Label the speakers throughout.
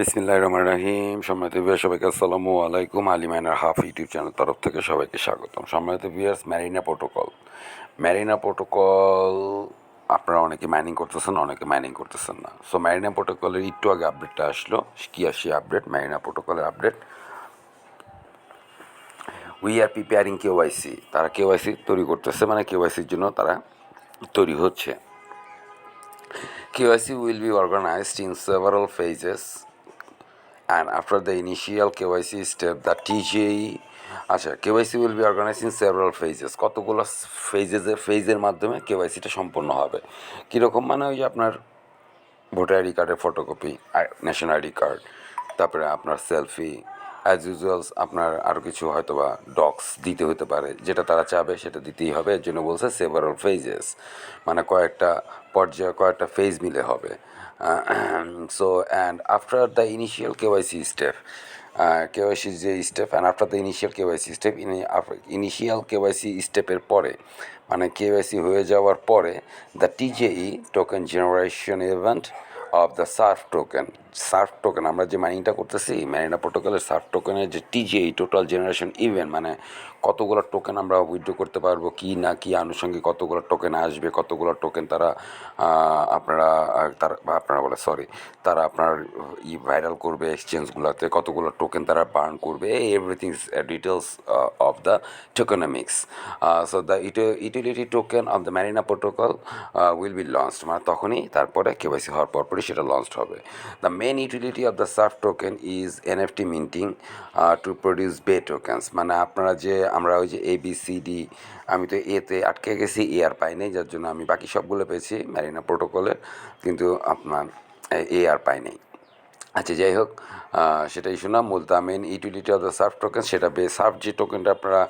Speaker 1: বিসমিল্লাহ রহমান রাহিম। সম্মানিত বিয়ার সবাইকে আসসালামু আলাইকুম। আলী মাইনার হাফ ইউটিউব চ্যানেল তরফ থেকে সবাইকে স্বাগতম। সম্মানিত বিয়ার্স ম্যারিনা প্রোটোকল ম্যারিনা প্রোটোকল আপনারা অনেকে মাইনিং করতেছেন, অনেকে মাইনিং করতেছেন না। সো ম্যারিনা প্রোটোকলের একটু আগে আপডেটটা আসলো। কি আসি আপডেট ম্যারিনা প্রোটোকলের update we are preparing KYC তারা কেওয়াইসি তৈরি করতেছে মানে কেওয়াইসির জন্য তারা তৈরি হচ্ছে। KYC will be organised in several phases and after the initial KYC step, the TJE আচ্ছা KYC will be organized in several phases. কতগুলো ফেজেসে ফেজের মাধ্যমে কেওয়াইসিটা সম্পন্ন হবে? কীরকম মানে ওই যে আপনার ভোটার আইডি কার্ডের ফটোকপি ন্যাশনাল আইডি কার্ড, তারপরে আপনার সেলফি অ্যাজ ইউজুয়ালস আপনার আরও কিছু হয়তো বা ডক্স দিতে হতে পারে, যেটা তারা চাবে সেটা দিতেই হবে, এর জন্য বলছে সেভারাল ফেজেস মানে কয়েকটা পর্যায়ে, কয়েকটা ফেজ মিলে হবে। So and after the initial KYC step KYC যে step and after the initial KYC step initial KYC স্টেপের পরে মানে কেওয়াইসি হয়ে যাওয়ার পরে the TGE token generation event of the surf token surf token, আমরা যে মাইনিংটা করতেছি ম্যারিনা প্রোটোকলের সার্ফ টোকেনের যে টিজিএই টোটাল জেনারেশন ইভেন্ট মানে কতগুলো টোকেন আমরা উইথড্র করতে পারব, কি না কি আনুষঙ্গিক কতগুলো টোকেন আসবে, কতগুলো টোকেন তারা আপনারা তারা আপনারা বলে সরি তারা আপনার ই ভাইরাল করবে এক্সচেঞ্জগুলোতে কতগুলো টোকেন তারা বার্ন করবে everything details of the tokenomics so the utility token of the Marina protocol will be launched মানে তখনই তারপরে কেওয়াইসি হওয়ার পরপরই সেটা লঞ্চড হবে। The main utility of the surf token is NFT minting to produce bay tokens মানে আপনারা যে, আমরা ওই যে এ বি সি ডি আমি তো এতে আটকে গেছি এ আর পাইনি যার জন্য আমি বাকি সবগুলো পেয়েছি ম্যারিনা প্রোটোকলের কিন্তু আপনার, এ আর পাইনি আচ্ছা যাই হোক আহ, সেটাই শোনা মূল the main utility of the surf token সেটা বে সার্ফ যে টোকেনটা আপনারা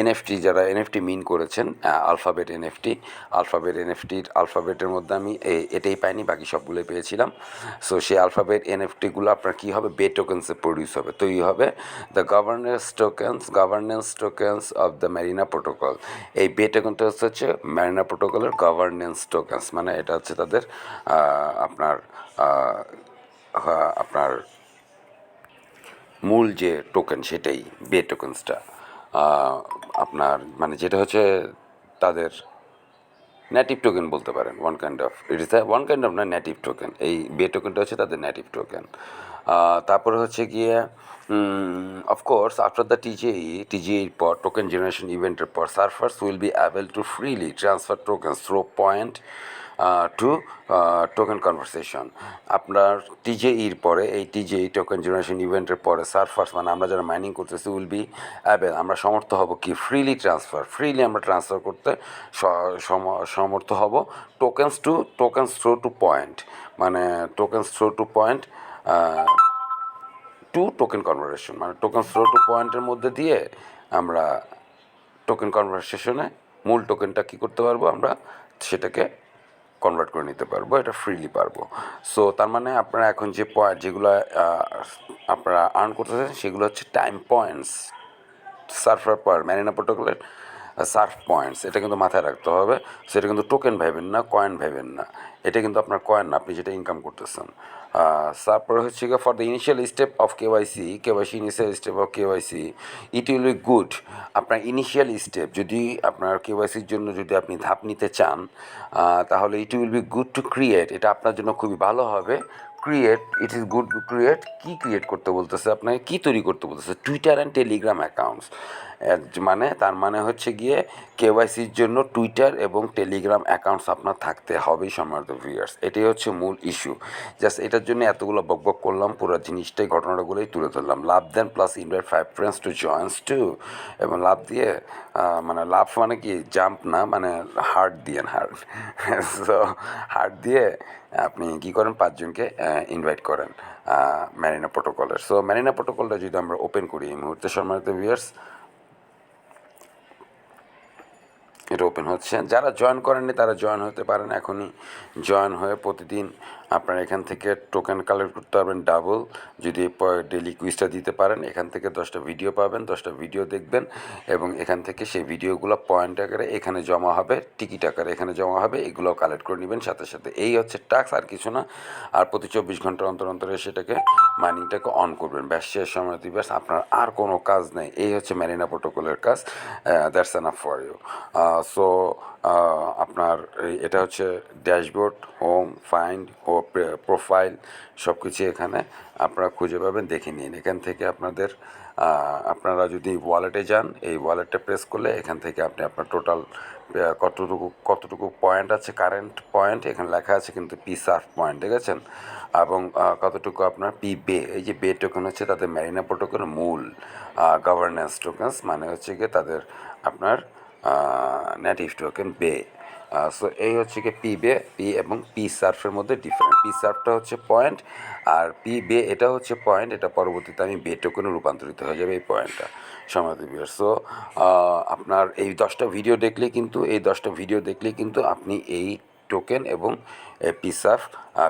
Speaker 1: এনএফটি যারা এনএফটি মিন করেছেন আলফাবেট এনএফটি আলফাবেট এনএফটির আলফাবেটের মধ্যে আমি এটাই পাইনি বাকি সবগুলোই পেয়েছিলাম। সো সেই আলফাবেট এনএফটিগুলো আপনার কী হবে? বে টোকেন্সে প্রডিউস হবে। তৈরি হবে the governance tokens governance tokens of the Marina protocol এই বে টোকেনটা হচ্ছে হচ্ছে ম্যারিনা প্রোটোকলের গভর্নেন্স টোকেন্স মানে এটা হচ্ছে তাদের আপনার আহ, হ্যাঁ, আপনার মূল যে টোকেন সেটাই বে টোকেন্সটা আপনার মানে যেটা হচ্ছে তাদের নেটিভ টোকেন বলতে পারেন one kind of it is one kind of না নেটিভ টোকেন এই বে টোকেনটা হচ্ছে তাদের নেটিভ টোকেন তারপরে হচ্ছে গিয়ে of course after the TGE টিজিইর পর টোকেন জেনারেশন ইভেন্টের পর surfers will be able to freely transfer token through point to token conversation আপনার টিজেইর পরে, এই টিজেই টোকেন জেনারেশন ইভেন্টের পরে সার্ফার্স মানে আমরা যারা মাইনিং করতেছি উইল বি অ্যাবেল আমরা সমর্থ হব কি? ফ্রিলি ট্রান্সফার ফ্রিলি আমরা ট্রান্সফার করতে সমর্থ হব tokens to tokens through to point মানে tokens through to point to token conversation মানে টোকেন থ্রো টু পয়েন্টের মধ্যে দিয়ে আমরা টোকেন কনভারসেশনে মূল টোকেনটা কী করতে পারব? আমরা সেটাকে কনভার্ট করে নিতে পারব, এটা ফ্রিলি পারব। সো তার মানে আপনারা এখন যে পয়েন্ট যেগুলো আপনারা আর্ন করতেছেন সেগুলো হচ্ছে time points surfer point Marina প্রোটোকলের সার্ফ পয়েন্টস, এটা কিন্তু মাথায় রাখতে হবে। সেটা কিন্তু টোকেন ভাবেন না, কয়েন ভাবেন না। এটা কিন্তু আপনার কয়েন না, আপনি যেটা ইনকাম করতেছেন। তারপরে হচ্ছে গিয়ে for the initial step of KYC KYC initial step of KYC it will be good আপনার ইনিশিয়াল স্টেপ যদি আপনার কেওয়াইসির জন্য যদি আপনি ধাপ নিতে চান তাহলে it will be good to create এটা আপনার জন্য খুবই ভালো হবে। Create it is good to create key create করতে বলতেছে আপনাকে? কী তৈরি করতে বলতেছে? টুইটার অ্যান্ড টেলিগ্রাম অ্যাকাউন্টস মানে তার মানে হচ্ছে গিয়ে কেওয়াইসির জন্য টুইটার এবং টেলিগ্রাম অ্যাকাউন্টস আপনার থাকতে হবেই সম্মানিত ভিউয়ার্স এটাই হচ্ছে মূল ইস্যু জাস্ট এটার জন্য এতগুলো বকবক করলাম, পুরো জিনিসটাই, ঘটনাগুলোই তুলে ধরলাম। লাভ দেন plus invite five friends to joins to এবং লাভ দিয়ে মানে লাভ মানে কি? জাম্প না মানে হার্ট দিয়েন হার্ট সো হার্ট দিয়ে আপনি কী করেন? পাঁচজনকে ইনভাইট করেন ম্যারিনা প্রোটোকলের সো ম্যারিনা প্রোটোকলটা যদি আমরা ওপেন করি এই মুহূর্তে সম্মানিত ভিউয়ার্স এটা ওপেন হচ্ছে। যারা জয়েন করেননি, তারা জয়েন হতে পারেন। এখনই জয়েন হয়ে প্রতিদিন আপনারা এখান থেকে টোকেন কালেক্ট করতে পারবেন ডাবল যদি ডেলি কুইজটা দিতে পারেন, এখান থেকে দশটা ভিডিও পাবেন, দশটা ভিডিও দেখবেন এবং এখান থেকে সেই ভিডিওগুলো পয়েন্ট আকারে এখানে জমা হবে টিকিট আকারে এখানে জমা হবে এগুলো কালেক্ট করে নেবেন। সাথে সাথে এই হচ্ছে টাস্ক আর কিছু না। আর প্রতি চব্বিশ ঘণ্টা অন্তর অন্তরে সেটাকে মাইনিংটাকে অন করবেন। ব্যাস, শেষ সময় দিবস আপনার আর কোনো কাজ নেই। এই হচ্ছে ম্যারিনা প্রোটোকলের কাজ। That's enough for you so আপনার এটা হচ্ছে ড্যাশবোর্ড হোম ফাইন্ড ও প্রোফাইল সব কিছু এখানে আপনারা খুঁজে পাবেন, দেখে নিন। এখান থেকে আপনাদের আপনারা যদি ওয়ালেটে যান, এই ওয়ালেটটা প্রেস করলে এখান থেকে আপনি আপনার টোটাল কতটুকু কতটুকু পয়েন্ট আছে কারেন্ট পয়েন্ট এখানে লেখা আছে কিন্তু পি সার্ফ পয়েন্ট ঠিক দেখেছেন? এবং কতটুকু আপনার পি বে এই যে বে টোকেন হচ্ছে তাদের ম্যারিনা প্রোটোকলের মূল গভর্নেন্স টোকেন্স মানে হচ্ছে গিয়ে তাদের আপনার নেটিভ টোকেন বে সো এই হচ্ছে কি পি বে পি এবং পি সার্ফের মধ্যে ডিফারেন্ট পি সার্ফটা হচ্ছে পয়েন্ট আর পি বে এটা হচ্ছে পয়েন্ট এটা পরবর্তীতে আমি বে টোকেনে রূপান্তরিত হয়ে যাবে এই পয়েন্টটা সমাধি সো আপনার এই দশটা ভিডিও দেখলে কিন্তু, এই দশটা ভিডিও দেখলে কিন্তু আপনি এই টোকেন এবং পিসাফ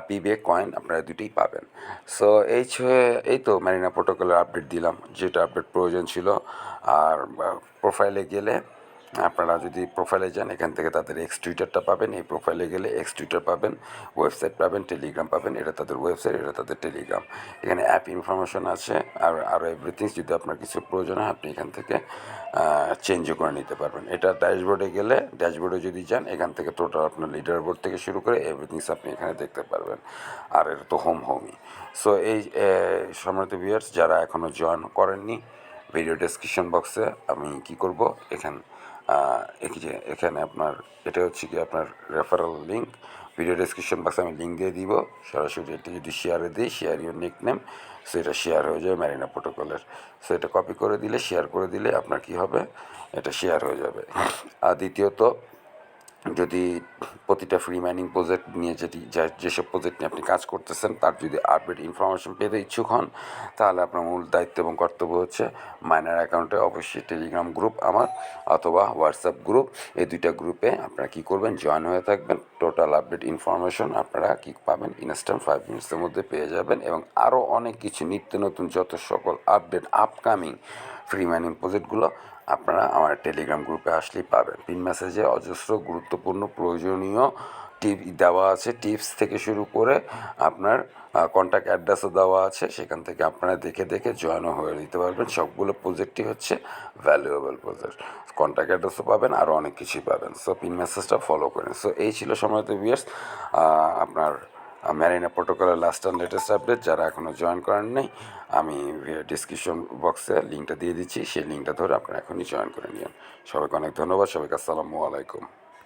Speaker 1: পিবে কয়েন আপনারা দুটোই পাবেন। সো এই এই তো ম্যারিনা প্রোটোকলের আপডেট দিলাম, যেটা আপডেট প্রয়োজন ছিল। আর প্রোফাইলে গেলে আপনারা যদি প্রোফাইলে যান, এখান থেকে তাদের এক্স টুইটারটা পাবেন। এই প্রোফাইলে গেলে এক্স টুইটার পাবেন ওয়েবসাইট পাবেন টেলিগ্রাম পাবেন, এটা তাদের ওয়েবসাইট এটা তাদের টেলিগ্রাম এখানে অ্যাপ ইনফরমেশন আছে, আর আরও এভরিথিং যদি আপনার কিছু প্রয়োজন হয়, আপনি এখান থেকে চেঞ্জও করে নিতে পারবেন। এটা ড্যাশবোর্ডে গেলে ড্যাশবোর্ডে যদি যান, এখান থেকে টোটাল আপনার লিডার বোর্ড থেকে শুরু করে এভরিথিংস আপনি এখানে দেখতে পারবেন। আর এটা তো হোম হোমই সো এই সম্মানিত ভিউয়ার্স যারা এখনও জয়েন করেননি ভিডিও ডেসক্রিপশন বক্সে আমি কি করব? এখান এখানে আপনার, এটা হচ্ছে কি আপনার রেফারেল লিঙ্ক ভিডিও ডিসক্রিপশন বক্সে আমি লিঙ্ক দিয়ে দিব। সরাসরি এটা যদি শেয়ারে দিই শেয়ার ইউর নিক নেম সেটা শেয়ার হয়ে যাবে ম্যারিনা প্রোটোকলের সো এটা কপি করে দিলে শেয়ার করে দিলে আপনার কি হবে? এটা শেয়ার হয়ে যাবে। আর দ্বিতীয়ত, যদি প্রতিটা ফ্রি মাইনিং প্রজেক্ট নিয়ে যেটি যেসব প্রজেক্ট নিয়ে আপনি কাজ করতেছেন, তার যদি আপডেট ইনফরমেশন পেতে ইচ্ছুক হন, তাহলে আপনার মূল দায়িত্ব এবং কর্তব্য হচ্ছে মাইনার অ্যাকাউন্টে অবশ্যই টেলিগ্রাম গ্রুপ আমার অথবা হোয়াটসঅ্যাপ গ্রুপ এই দুইটা গ্রুপে আপনারা কী করবেন জয়েন হয়ে থাকবেন। টোটাল আপডেট ইনফরমেশন আপনারা কী পাবেন? ইনস্ট্যান্ট ফাইভ মিনিটসের মধ্যে পেয়ে যাবেন এবং আরও অনেক কিছু নিত্য নতুন যত সকল আপডেট আপকামিং ফ্রি মাইনিং প্রজেক্টগুলো আপনারা আমার টেলিগ্রাম গ্রুপে আসলেই পাবেন। পিন মেসেজে অজস্র গুরুত্বপূর্ণ প্রয়োজনীয় টিপ দেওয়া আছে। টিপস থেকে শুরু করে আপনার কন্ট্যাক্ট অ্যাড্রেসও দেওয়া আছে। সেখান থেকে আপনারা দেখে দেখে জয়েনও হয়ে নিতে পারবেন। সবগুলো প্রজেক্টই হচ্ছে ভ্যালুয়েবল প্রজেক্ট কন্ট্যাক্ট অ্যাড্রেসও পাবেন আরও অনেক কিছুই পাবেন। সো পিন মেসেজটা ফলো করেন। সো এই ছিল সময়ত ভিয়ার্স আপনার ম্যারিনা প্রোটোকলের লাস্ট অ্যান্ড লেটেস্ট আপডেট যারা এখনও জয়েন করেন নাই আমি ডিসক্রিপশন বক্সে লিঙ্কটা দিয়ে দিচ্ছি, সেই লিঙ্কটা ধরে আপনারা এখনই জয়েন করে নিন সবাইকে অনেক ধন্যবাদ, সবাইকে আসসালামু আলাইকুম।